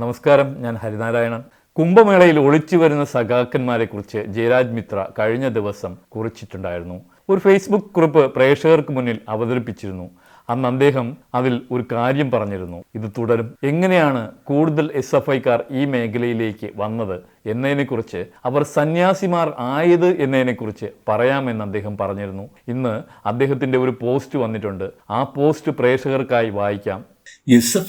നമസ്കാരം ഞാൻ ഹരിനാരായണൻ. കുംഭമേളയിൽ ഒളിച്ചു വരുന്ന സഖാക്കന്മാരെ കുറിച്ച് ജയരാജ് മിത്ര കഴിഞ്ഞ ദിവസം കുറിച്ചിട്ടുണ്ടായിരുന്നു. ഒരു ഫേസ്ബുക്ക് കുറിപ്പ് പ്രേക്ഷകർക്ക് മുന്നിൽ അവതരിപ്പിച്ചിരുന്നു. അന്ന് അദ്ദേഹം അതിൽ ഒരു കാര്യം പറഞ്ഞിരുന്നു. ഇത് തുടരും. എങ്ങനെയാണ് കൂടുതൽ എസ് എഫ് ഐക്കാർ ഈ മേഖലയിലേക്ക് വന്നത് എന്നതിനെക്കുറിച്ച് അവർ സന്യാസിമാർ ആയത് എന്നതിനെക്കുറിച്ച് പറയാമെന്ന് അദ്ദേഹം പറഞ്ഞിരുന്നു. ഇന്ന് അദ്ദേഹത്തിന്റെ ഒരു പോസ്റ്റ് വന്നിട്ടുണ്ട്. ആ പോസ്റ്റ് പ്രേക്ഷകർക്കായി വായിക്കാം. എസ്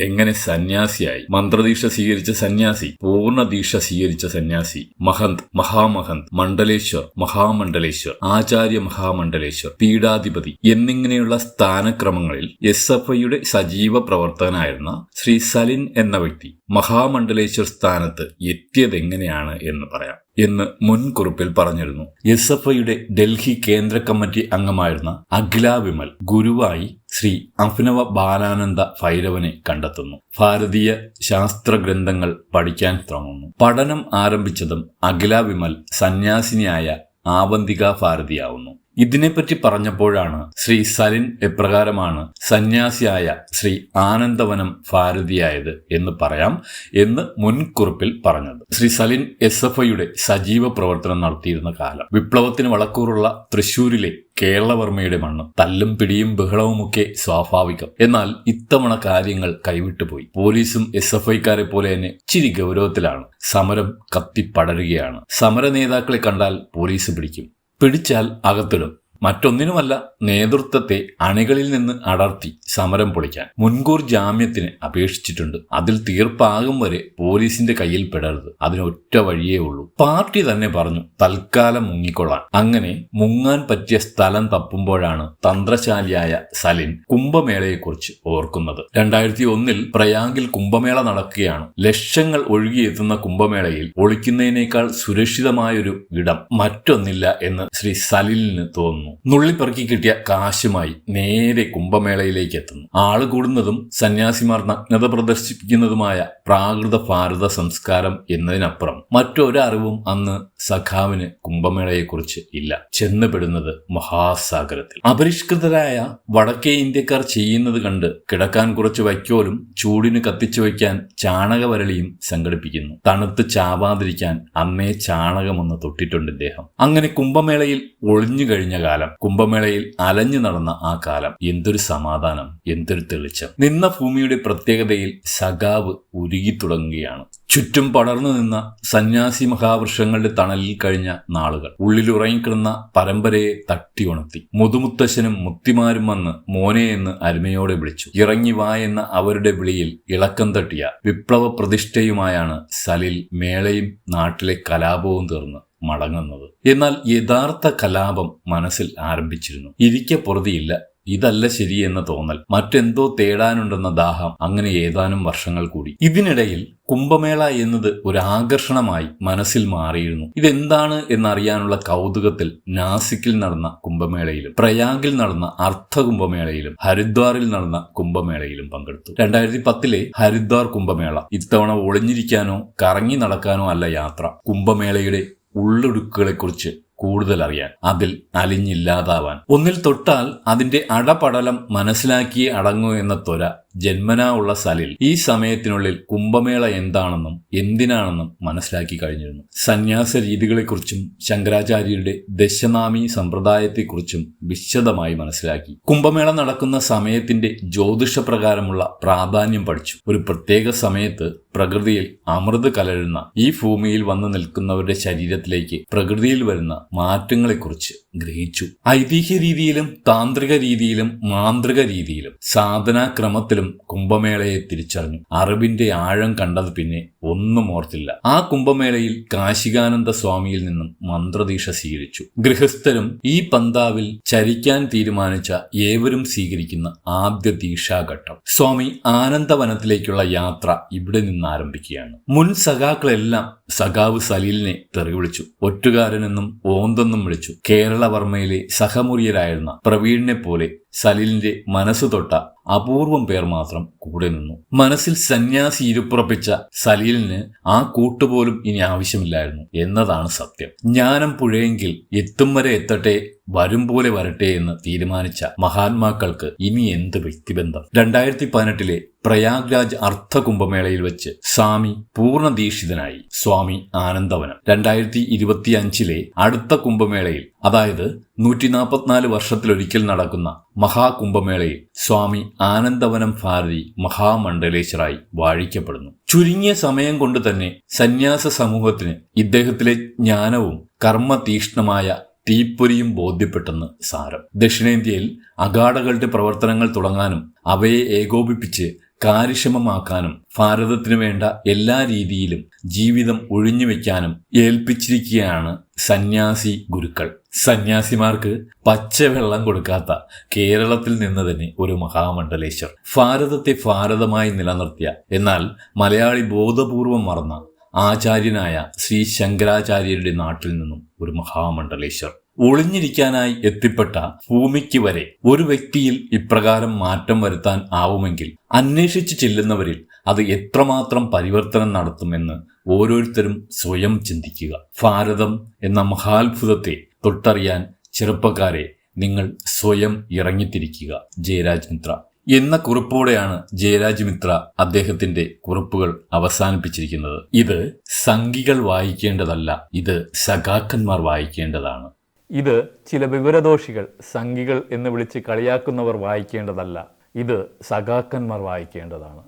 എങ്ങനെ സന്യാസിയായി? മന്ത്രദീക്ഷ സ്വീകരിച്ച സന്യാസി പൂർണദീക്ഷ സ്വീകരിച്ച സന്യാസി മഹന്ത് മഹാമഹന്ത് മണ്ഡലേശ്വർ മഹാമണ്ഡലേശ്വർ ആചാര്യ മഹാമണ്ഡലേശ്വർ പീഠാധിപതി എന്നിങ്ങനെയുള്ള സ്ഥാനക്രമങ്ങളിൽ എസ് എഫ് ഐയുടെ സജീവ പ്രവർത്തകനായിരുന്ന ശ്രീ സലിൻ എന്ന വ്യക്തി മഹാമണ്ഡലേശ്വർ സ്ഥാനത്ത് എത്തിയതെങ്ങനെയാണ് എന്ന് പറയാം. എന്ന് മുൻകുറിപ്പിൽ പറഞ്ഞിരുന്നു. എസ് എഫ് ഐയുടെ ഡൽഹി കേന്ദ്ര കമ്മിറ്റി അംഗമായിരുന്ന അഖില വിമൽ ഗുരുവായി ശ്രീ അഭിനവ ബാലാനന്ദ ഭൈരവനെ കണ്ടെത്തുന്നു. ഭാരതീയ ശാസ്ത്ര ഗ്രന്ഥങ്ങൾ പഠിക്കാൻ തുടങ്ങുന്നു. പഠനം ആരംഭിച്ചതും അഖില വിമൽ സന്യാസിനിയായ ആവന്തിക ഭാരതിയാവുന്നു. ഇതിനെപ്പറ്റി പറഞ്ഞപ്പോഴാണ് ശ്രീ സലിൻ എപ്രകാരമാണ് സന്യാസിയായ ശ്രീ ആനന്ദവനം ഭാരതിയായത് എന്ന് പറയാം എന്ന് മുൻകുറിപ്പിൽ പറഞ്ഞത്. ശ്രീ സലിൻ എസ് എഫ് ഐയുടെ സജീവ പ്രവർത്തനം നടത്തിയിരുന്ന കാലം വിപ്ലവത്തിന് വളക്കൂറുള്ള തൃശൂരിലെ കേരളവർമ്മയുടെ മണ്ണ് തല്ലും പിടിയും ബഹളവുമൊക്കെ സ്വാഭാവികം. എന്നാൽ ഇത്തവണ കാര്യങ്ങൾ കൈവിട്ടുപോയി. പോലീസും എസ് എഫ് ഐക്കാരെ പോലെ തന്നെ ഇച്ചിരി ഗൗരവത്തിലാണ് സമരം കത്തിപ്പടരുകയാണ്. സമര നേതാക്കളെ കണ്ടാൽ പോലീസ് പിടിക്കും. പിടിച്ചാൽ അകത്തിടും. മറ്റൊന്നിനുമല്ല നേതൃത്വത്തെ അണികളിൽ നിന്ന് അടർത്തി സമരം പൊളിക്കാൻ. മുൻകൂർ ജാമ്യത്തിന് അപേക്ഷിച്ചിട്ടുണ്ട്. അതിൽ തീർപ്പാകും വരെ പോലീസിന്റെ കയ്യിൽ പെടരുത്. അതിനൊറ്റ വഴിയേ ഉള്ളൂ. പാർട്ടി തന്നെ പറഞ്ഞു തൽക്കാലം മുങ്ങിക്കൊള്ളാൻ അങ്ങനെ മുങ്ങാൻ പറ്റിയ സ്ഥലം തപ്പുമ്പോഴാണ് തന്ത്രശാലിയായ സലിൻ കുംഭമേളയെക്കുറിച്ച് ഓർക്കുന്നത്. രണ്ടായിരത്തി ഒന്നിൽ പ്രയാഗിൽ കുംഭമേള നടക്കുകയാണ്. ലക്ഷങ്ങൾ ഒഴുകിയെത്തുന്ന കുംഭമേളയിൽ ഒളിക്കുന്നതിനേക്കാൾ സുരക്ഷിതമായൊരു ഇടം മറ്റൊന്നില്ല എന്ന് ശ്രീ സലിലിന് തോന്നുന്നു. നുള്ളിപ്പെറുക്കി കിട്ടിയ കാശുമായി നേരെ കുംഭമേളയിലേക്ക് എത്തുന്നു. ആൾ കൂടുന്നതും സന്യാസിമാർ നഗ്നത പ്രദർശിപ്പിക്കുന്നതുമായ പ്രാകൃത ഭാരത സംസ്കാരം എന്നതിനപ്പുറം മറ്റൊരറിവും അന്ന് സഖാവിന് കുംഭമേളയെക്കുറിച്ച് ഇല്ല. ചെന്നുപെടുന്നത് മഹാസാഗരത്തിൽ. അപരിഷ്കൃതരായ വടക്കേ ഇന്ത്യക്കാർ ചെയ്യുന്നത് കണ്ട് കിടക്കാൻ കുറച്ച് വൈക്കോലും ചൂടിന് കത്തിച്ചു വയ്ക്കാൻ ചാണകവരളിയും സംഘടിപ്പിക്കുന്നു. തണുത്ത് ചാവാതിരിക്കാൻ അന്നേ ചാണകമൊന്ന് തൊട്ടിട്ടുണ്ട് ഇദ്ദേഹം. അങ്ങനെ കുംഭമേളയിൽ ഒളിഞ്ഞു കഴിഞ്ഞ കാലം കുംഭമേളയിൽ അലഞ്ഞു നടന്ന ആ കാലം എന്തൊരു സമാധാനം എന്തൊരു തെളിച്ചം. നിന്ന ഭൂമിയുടെ പ്രത്യേകതയിൽ സഖാവ് ഉരുകി തുടങ്ങുകയാണ്. ചുറ്റും പടർന്നു നിന്ന സന്യാസി മഹാവൃക്ഷങ്ങളുടെ തണലിൽ കഴിഞ്ഞ നാളുകൾ. ഉള്ളിലുറങ്ങിക്കിടന്ന പരമ്പരയെ തട്ടി ഉണർത്തി. മുതുമുത്തശ്ശനും മുത്തിമാരും വന്ന് മോനെ എന്ന് അരുമയോടെ വിളിച്ചു. ഇറങ്ങി വാ എന്ന അവരുടെ വിളിയിൽ ഇളക്കം തട്ടിയ വിപ്ലവ പ്രതിഷ്ഠയുമായാണ് സലിൽ മേളയും നാട്ടിലെ കലാപവും തീർന്ന് മടങ്ങുന്നത്. എന്നാൽ യഥാർത്ഥ കലാപം മനസ്സിൽ ആരംഭിച്ചിരുന്നു. ഇരിക്കെ പൊറുതിയില്ല. ഇതല്ല ശരിയെന്ന തോന്നൽ. മറ്റെന്തോ തേടാനുണ്ടെന്ന ദാഹം അങ്ങനെ ഏതാനും വർഷങ്ങൾ കൂടി. ഇതിനിടയിൽ കുംഭമേള എന്നത് ഒരു ആകർഷണമായി മനസ്സിൽ മാറിയിരുന്നു. ഇതെന്താണ് എന്നറിയാനുള്ള കൗതുകത്തിൽ നാസിക്കിൽ നടന്ന കുംഭമേളയിലും പ്രയാഗിൽ നടന്ന അർത്ഥ കുംഭമേളയിലും ഹരിദ്വാറിൽ നടന്ന കുംഭമേളയിലും പങ്കെടുത്തു. രണ്ടായിരത്തി പത്തിലെ ഹരിദ്വാർ കുംഭമേള ഇത്തവണ ഒളിഞ്ഞിരിക്കാനോ കറങ്ങി നടക്കാനോ അല്ല യാത്ര. കുംഭമേളയുടെ ഉള്ളൊടുക്കുകളെക്കുറിച്ച് കൂടുതൽ അറിയാൻ അതിൽ അലിഞ്ഞില്ലാതാവാൻ. ഒന്നിൽ തൊട്ടാൽ അതിന്റെ അടപടലം മനസ്സിലാക്കിയേ അടങ്ങൂ എന്ന ത്വര ജന്മനാ ഉള്ള സലിൽ ഈ സമയത്തിനുള്ളിൽ കുംഭമേള എന്താണെന്നും എന്തിനാണെന്നും മനസ്സിലാക്കി കഴിഞ്ഞിരുന്നു. സന്യാസ രീതികളെക്കുറിച്ചും ശങ്കരാചാര്യരുടെ ദശനാമി സമ്പ്രദായത്തെക്കുറിച്ചും വിശദമായി മനസ്സിലാക്കി. കുംഭമേള നടക്കുന്ന സമയത്തിന്റെ ജ്യോതിഷപ്രകാരമുള്ള പ്രാധാന്യം പഠിച്ചു. ഒരു പ്രത്യേക സമയത്ത് പ്രകൃതിയിൽ അമൃത് കലരുന്ന ഈ ഭൂമിയിൽ വന്നു നിൽക്കുന്നവരുടെ ശരീരത്തിലേക്ക് പ്രകൃതിയിൽ വരുന്ന മാറ്റങ്ങളെക്കുറിച്ച് ഗ്രഹിച്ചു. ഐതിഹ്യ രീതിയിലും താന്ത്രിക രീതിയിലും മാന്ത്രിക രീതിയിലും സാധനാക്രമത്തിലും കുംഭമേളയെ തിരിച്ചറിഞ്ഞു. അറിവിന്റെ ആഴം കണ്ടത് പിന്നെ ഒന്നും ഓർത്തില്ല. ആ കുംഭമേളയിൽ കാശികാനന്ദ സ്വാമിയിൽ നിന്നും മന്ത്രദീക്ഷ സ്വീകരിച്ചു. ഗൃഹസ്ഥരും ഈ പന്താവിൽ ചരിക്കാൻ തീരുമാനിച്ച ഏവരും സ്വീകരിക്കുന്ന ആദ്യ ദീക്ഷാഘട്ടം. സ്വാമി ആനന്ദവനത്തിലേക്കുള്ള യാത്ര ഇവിടെ നിന്ന് ആരംഭിക്കുകയാണ്. മുൻ സഖാക്കളെല്ലാം സഖാവ് സലീലിനെ തെറി വിളിച്ചു. ഒറ്റുകാരനെന്നും ഓന്തെന്നും വിളിച്ചു. കേരളവർമ്മയിലെ സഹമുറിയരായിരുന്ന പ്രവീണിനെ പോലെ സലീലിന്റെ മനസ്സ് തൊട്ട അപൂർവം പേർ മാത്രം കൂടെ നിന്നു. മനസ്സിൽ സന്യാസി ഇരുപ്പുറപ്പിച്ച സലീലിന് ആ കൂട്ടുപോലും ഇനി ആവശ്യമില്ലായിരുന്നു എന്നതാണ് സത്യം. ജ്ഞാനം പുഴയെങ്കിൽ എത്തും വരെ എത്തട്ടെ വരും പോലെ വരട്ടെ എന്ന് തീരുമാനിച്ച മഹാത്മാക്കൾക്ക് ഇനി എന്ത് വ്യക്തിബന്ധം? രണ്ടായിരത്തി പതിനെട്ടിലെ പ്രയാഗ്രാജ് അർത്ഥ കുംഭമേളയിൽ വെച്ച് സ്വാമി പൂർണദീക്ഷിതനായി. സ്വാമി ആനന്ദവനം. രണ്ടായിരത്തി ഇരുപത്തി അഞ്ചിലെ അടുത്ത കുംഭമേളയിൽ അതായത് നൂറ്റി നാൽപ്പത്തിനാല് വർഷത്തിലൊരിക്കൽ നടക്കുന്ന മഹാകുംഭമേളയിൽ സ്വാമി ആനന്ദവനം ഭാരതി മഹാമണ്ഡലേശ്വറായി വാഴിക്കപ്പെടുന്നു. ചുരുങ്ങിയ സമയം കൊണ്ട് തന്നെ സന്യാസ സമൂഹത്തിന് ഇദ്ദേഹത്തിലെ ജ്ഞാനവും കർമ്മതീഷ്ണമായ തീപ്പൊരിയും ബോധ്യപ്പെട്ടെന്ന് സാരം. ദക്ഷിണേന്ത്യയിൽ അഗാഢകളുടെ പ്രവർത്തനങ്ങൾ തുടങ്ങാനും അവയെ ഏകോപിപ്പിച്ച് കാര്യക്ഷമമാക്കാനും ഭാരതത്തിനു വേണ്ട എല്ലാ രീതിയിലും ജീവിതം ഒഴിഞ്ഞുവെക്കാനും ഏൽപ്പിച്ചിരിക്കുകയാണ് സന്യാസി ഗുരുക്കൾ. സന്യാസിമാർക്ക് പച്ചവെള്ളം കൊടുക്കാത്ത കേരളത്തിൽ നിന്ന് തന്നെ ഒരു മഹാമണ്ഡലേശ്വർ. ഭാരതത്തെ ഭാരതമായി നിലനിർത്തിയ എന്നാൽ മലയാളി ബോധപൂർവം മറന്ന ആചാര്യനായ ശ്രീ ശങ്കരാചാര്യരുടെ നാട്ടിൽ നിന്നും ഒരു മഹാമണ്ഡലേശ്വർ ഒളിഞ്ഞിരിക്കാനായി എത്തിപ്പെട്ട ഭൂമിക്ക് വരെ ഒരു വ്യക്തിയിൽ ഇപ്രകാരം മാറ്റം വരുത്താൻ ആവുമെങ്കിൽ അന്വേഷിച്ചു ചെല്ലുന്നവരിൽ അത് എത്രമാത്രം പരിവർത്തനം നടത്തുമെന്ന് ഓരോരുത്തരും സ്വയം ചിന്തിക്കുക. ഭാരതം എന്ന മഹാത്ഭുതത്തെ തൊട്ടറിയാൻ ചെറുപ്പക്കാരെ നിങ്ങൾ സ്വയം ഇറങ്ങിത്തിരിക്കുക. ജയരാജ് മിത്ര എന്ന കുറിപ്പോടെയാണ് ജയരാജ് മിത്ര അദ്ദേഹത്തിന്റെ കുറിപ്പുകൾ അവസാനിപ്പിച്ചിരിക്കുന്നത്. ഇത് സംഘികൾ വായിക്കേണ്ടതല്ല ഇത് സഖാക്കന്മാർ വായിക്കേണ്ടതാണ്. ഇത് ചില വിവരദോഷികൾ സംഘികൾ എന്ന് വിളിച്ച് കളിയാക്കുന്നവർ വായിക്കേണ്ടതല്ല ഇത് സഖാക്കന്മാർ വായിക്കേണ്ടതാണ്.